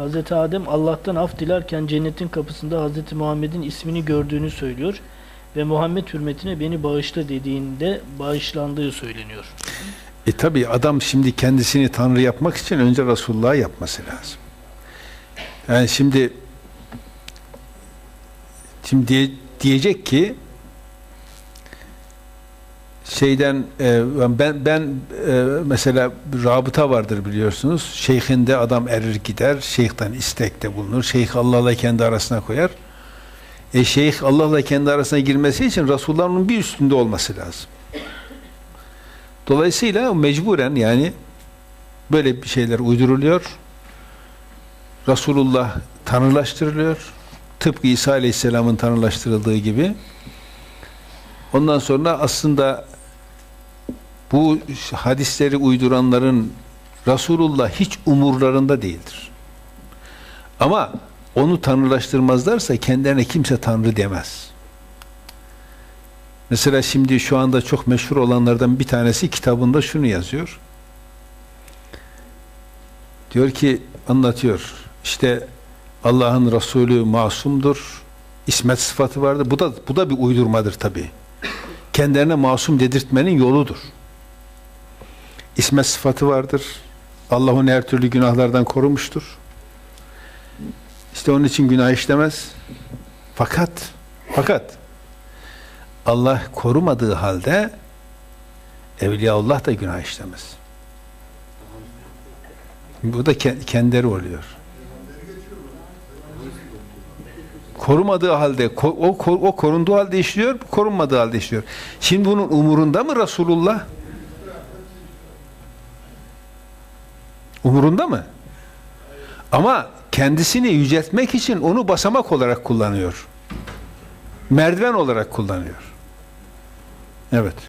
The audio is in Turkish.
Hazreti Adem Allah'tan af dilerken cennetin kapısında Hazreti Muhammed'in ismini gördüğünü söylüyor ve Muhammed hürmetine beni bağışla dediğinde bağışlandığı söyleniyor. E tabi adam şimdi kendisini Tanrı yapmak için önce Resulullah'ı yapması lazım. Yani şimdi şimdi diye- diyecek ki şeyden e, ben ben e, mesela rabıta vardır biliyorsunuz. Şeyhinde adam erir gider. Şeyhten istekte bulunur. Şeyh Allah'la kendi arasına koyar. E şeyh Allah'la kendi arasına girmesi için Resulullah'ın bir üstünde olması lazım. Dolayısıyla mecburen yani böyle bir şeyler uyduruluyor. Resulullah tanrılaştırılıyor. Tıpkı İsa Aleyhisselam'ın tanrılaştırıldığı gibi. Ondan sonra aslında bu hadisleri uyduranların Resulullah hiç umurlarında değildir. Ama onu tanrılaştırmazlarsa kendilerine kimse tanrı demez. Mesela şimdi şu anda çok meşhur olanlardan bir tanesi kitabında şunu yazıyor. Diyor ki anlatıyor. İşte Allah'ın Resulü masumdur. İsmet sıfatı vardır. Bu da bu da bir uydurmadır tabi. Kendilerine masum dedirtmenin yoludur. İsmet sıfatı vardır. Allah onu her türlü günahlardan korumuştur. İşte onun için günah işlemez. Fakat fakat Allah korumadığı halde Evliyaullah da günah işlemez. Bu da ke- kendileri oluyor. Korumadığı halde, o, o korunduğu halde işliyor, korunmadığı halde işliyor. Şimdi bunun umurunda mı Resulullah? Umurunda mı? Ama kendisini yüceltmek için onu basamak olarak kullanıyor. Merdiven olarak kullanıyor. Evet.